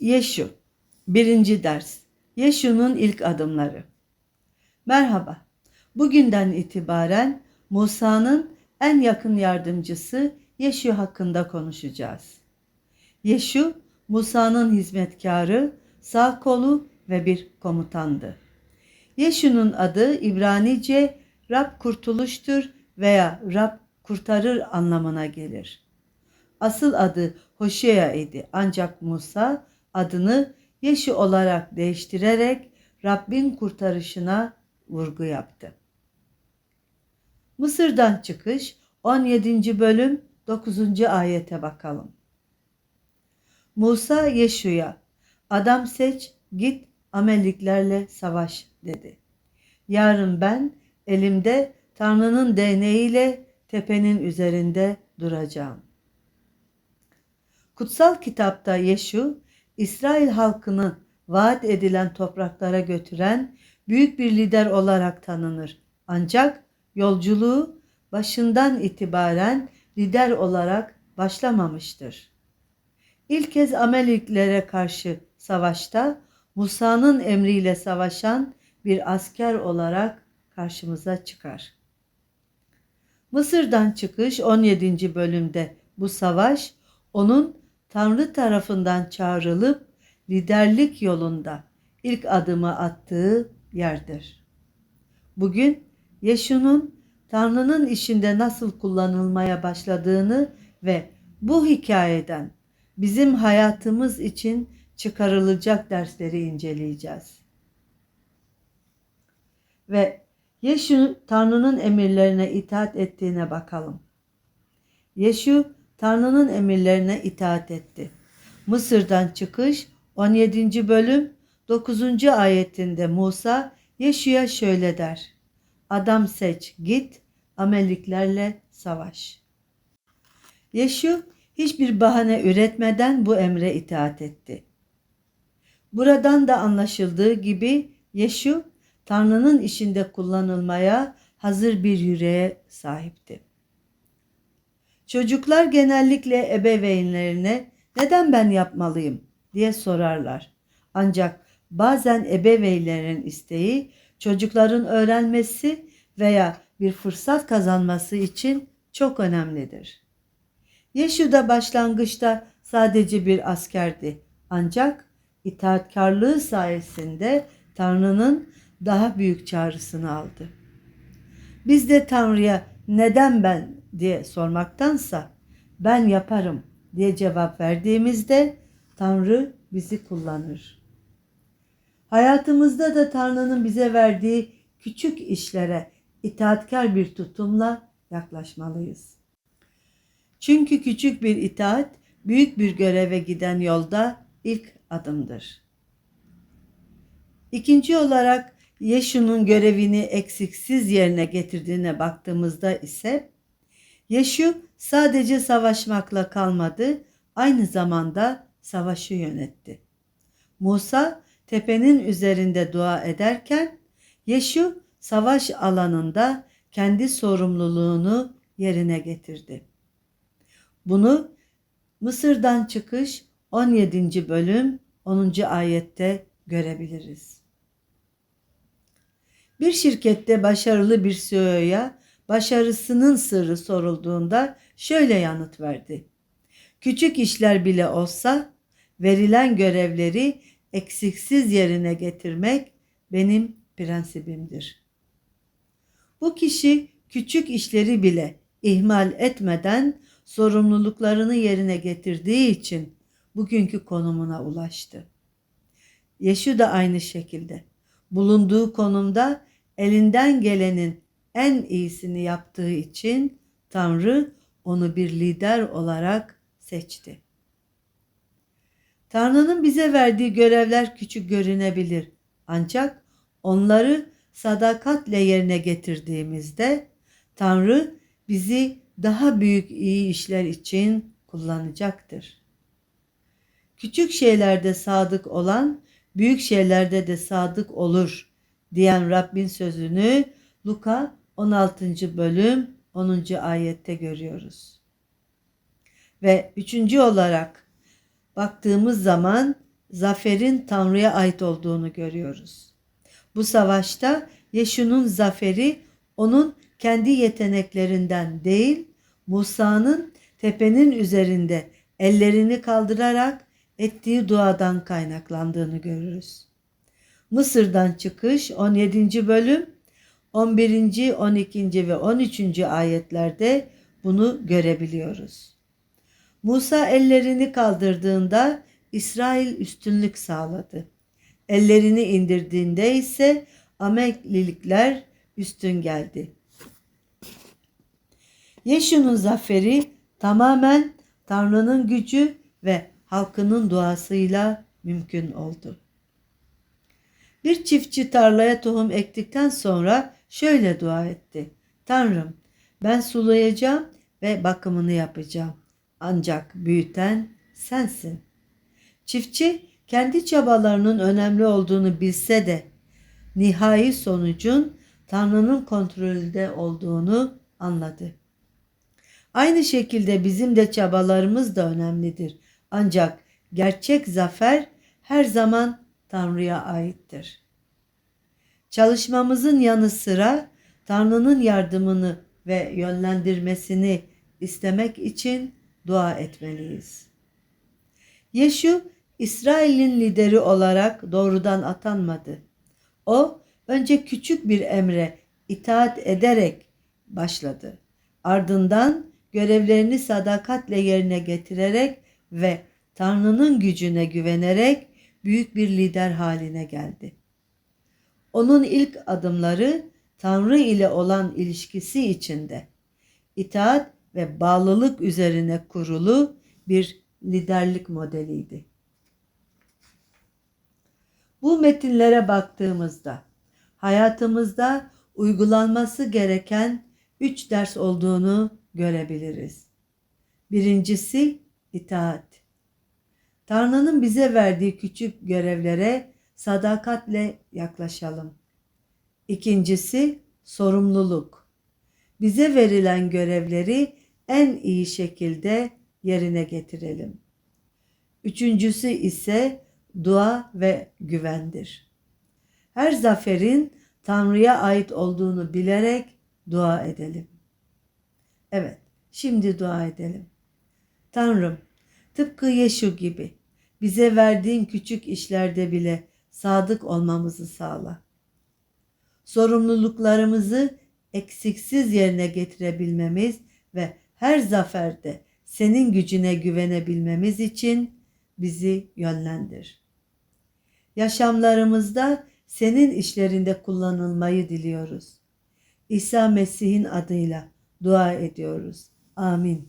Yeşu Birinci ders Yeşu'nun ilk adımları Merhaba. Bugünden itibaren Musa'nın en yakın yardımcısı Yeşu hakkında konuşacağız. Yeşu, Musa'nın hizmetkarı, sağ kolu ve bir komutandı. Yeşu'nun adı İbranice Rab kurtuluştur veya Rab kurtarır anlamına gelir. Asıl adı Hoşea idi ancak Musa adını Yeşu olarak değiştirerek Rabbin kurtarışına vurgu yaptı. Mısır'dan çıkış 17. bölüm 9. ayete bakalım. Musa Yeşu'ya adam seç git Ameliklerle savaş dedi. Yarın ben elimde Tanrı'nın değneğiyle tepenin üzerinde duracağım. Kutsal kitapta Yeşu, İsrail halkını vaat edilen topraklara götüren büyük bir lider olarak tanınır. Ancak yolculuğu başından itibaren lider olarak başlamamıştır. İlk kez Ameliklere karşı savaşta Musa'nın emriyle savaşan bir asker olarak karşımıza çıkar. Mısır'dan çıkış 17. bölümde bu savaş onun Tanrı tarafından çağrılıp liderlik yolunda ilk adımı attığı yerdir. Bugün Yeşu'nun Tanrı'nın işinde nasıl kullanılmaya başladığını ve bu hikayeden bizim hayatımız için çıkarılacak dersleri inceleyeceğiz. Ve Yeşu Tanrı'nın emirlerine itaat ettiğine bakalım. Yeşu Tanrı'nın emirlerine itaat etti. Mısır'dan çıkış 17. bölüm 9. ayetinde Musa Yeşu'ya şöyle der. Adam seç git Ameliklerle savaş. Yeşu hiçbir bahane üretmeden bu emre itaat etti. Buradan da anlaşıldığı gibi Yeşu Tanrı'nın işinde kullanılmaya hazır bir yüreğe sahipti. Çocuklar genellikle ebeveynlerine neden ben yapmalıyım diye sorarlar. Ancak bazen ebeveynlerin isteği çocukların öğrenmesi veya bir fırsat kazanması için çok önemlidir. Yeşu da başlangıçta sadece bir askerdi ancak itaatkarlığı sayesinde Tanrı'nın daha büyük çağrısını aldı. Biz de Tanrı'ya neden ben diye sormaktansa ben yaparım diye cevap verdiğimizde Tanrı bizi kullanır. Hayatımızda da Tanrı'nın bize verdiği küçük işlere itaatkar bir tutumla yaklaşmalıyız. Çünkü küçük bir itaat büyük bir göreve giden yolda ilk adımdır. İkinci olarak Yeşu'nun görevini eksiksiz yerine getirdiğine baktığımızda ise Yeşu sadece savaşmakla kalmadı, aynı zamanda savaşı yönetti. Musa tepenin üzerinde dua ederken Yeşu savaş alanında kendi sorumluluğunu yerine getirdi. Bunu Mısır'dan çıkış 17. bölüm 10. ayette görebiliriz. Bir şirkette başarılı bir CEO'ya başarısının sırrı sorulduğunda şöyle yanıt verdi. Küçük işler bile olsa verilen görevleri eksiksiz yerine getirmek benim prensibimdir. Bu kişi küçük işleri bile ihmal etmeden sorumluluklarını yerine getirdiği için bugünkü konumuna ulaştı. Yeşu da aynı şekilde bulunduğu konumda elinden gelenin en iyisini yaptığı için Tanrı onu bir lider olarak seçti. Tanrı'nın bize verdiği görevler küçük görünebilir ancak onları sadakatle yerine getirdiğimizde Tanrı bizi daha büyük iyi işler için kullanacaktır. Küçük şeylerde sadık olan büyük şeylerde de sadık olur diyen Rabbin sözünü Luka 16. bölüm 10. ayette görüyoruz. Ve üçüncü olarak baktığımız zaman zaferin Tanrı'ya ait olduğunu görüyoruz. Bu savaşta Yeşu'nun zaferi onun kendi yeteneklerinden değil, Musa'nın tepenin üzerinde ellerini kaldırarak ettiği duadan kaynaklandığını görürüz. Mısır'dan çıkış 17. bölüm 11. 12. ve 13. ayetlerde bunu görebiliyoruz. Musa ellerini kaldırdığında İsrail üstünlük sağladı. Ellerini indirdiğinde ise Ameklilikler üstün geldi. Yeşu'nun zaferi tamamen Tanrı'nın gücü ve halkının duasıyla mümkün oldu. Bir çiftçi tarlaya tohum ektikten sonra şöyle dua etti. Tanrım ben sulayacağım ve bakımını yapacağım. Ancak büyüten sensin. Çiftçi kendi çabalarının önemli olduğunu bilse de nihai sonucun Tanrı'nın kontrolünde olduğunu anladı. Aynı şekilde bizim de çabalarımız da önemlidir. Ancak gerçek zafer her zaman Tanrı'ya aittir. Çalışmamızın yanı sıra Tanrı'nın yardımını ve yönlendirmesini istemek için dua etmeliyiz. Yeşu İsrail'in lideri olarak doğrudan atanmadı. O önce küçük bir emre itaat ederek başladı. Ardından görevlerini sadakatle yerine getirerek ve Tanrı'nın gücüne güvenerek büyük bir lider haline geldi. Onun ilk adımları Tanrı ile olan ilişkisi içinde itaat ve bağlılık üzerine kurulu bir liderlik modeliydi. Bu metinlere baktığımızda hayatımızda uygulanması gereken üç ders olduğunu görebiliriz. Birincisi itaat. Tanrı'nın bize verdiği küçük görevlere sadakatle yaklaşalım. İkincisi sorumluluk. Bize verilen görevleri en iyi şekilde yerine getirelim. Üçüncüsü ise dua ve güvendir. Her zaferin Tanrı'ya ait olduğunu bilerek dua edelim. Evet, şimdi dua edelim. Tanrım, tıpkı Yeşu gibi bize verdiğin küçük işlerde bile sadık olmamızı sağla. Sorumluluklarımızı eksiksiz yerine getirebilmemiz ve her zaferde senin gücüne güvenebilmemiz için bizi yönlendir. Yaşamlarımızda senin işlerinde kullanılmayı diliyoruz. İsa Mesih'in adıyla dua ediyoruz. Amin.